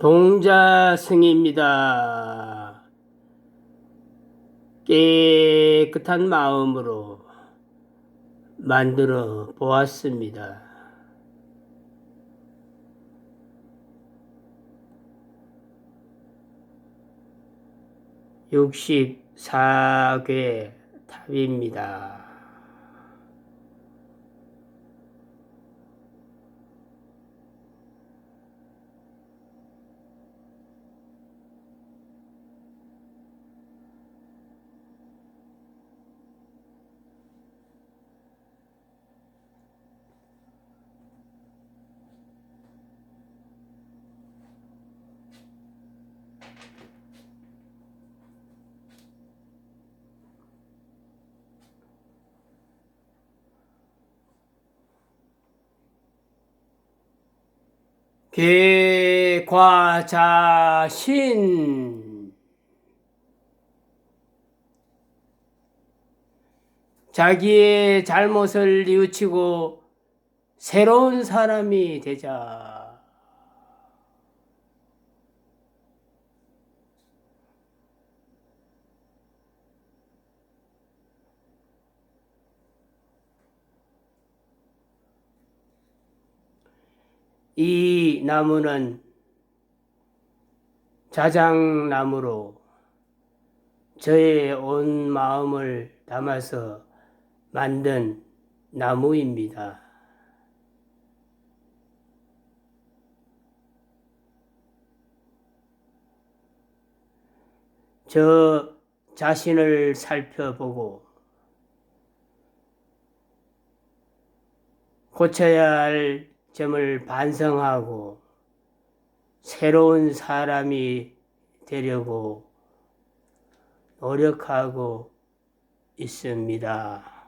동자승입니다. 깨끗한 마음으로 만들어 보았습니다. 육십사괴 탑입니다. 괴과자신 자기의 잘못을 뉘우치고 새로운 사람이 되자. 이 나무는 자장나무로 저의 온 마음을 담아서 만든 나무입니다. 저 자신을 살펴보고 고쳐야 할 점을 반성하고 새로운 사람이 되려고 노력하고 있습니다.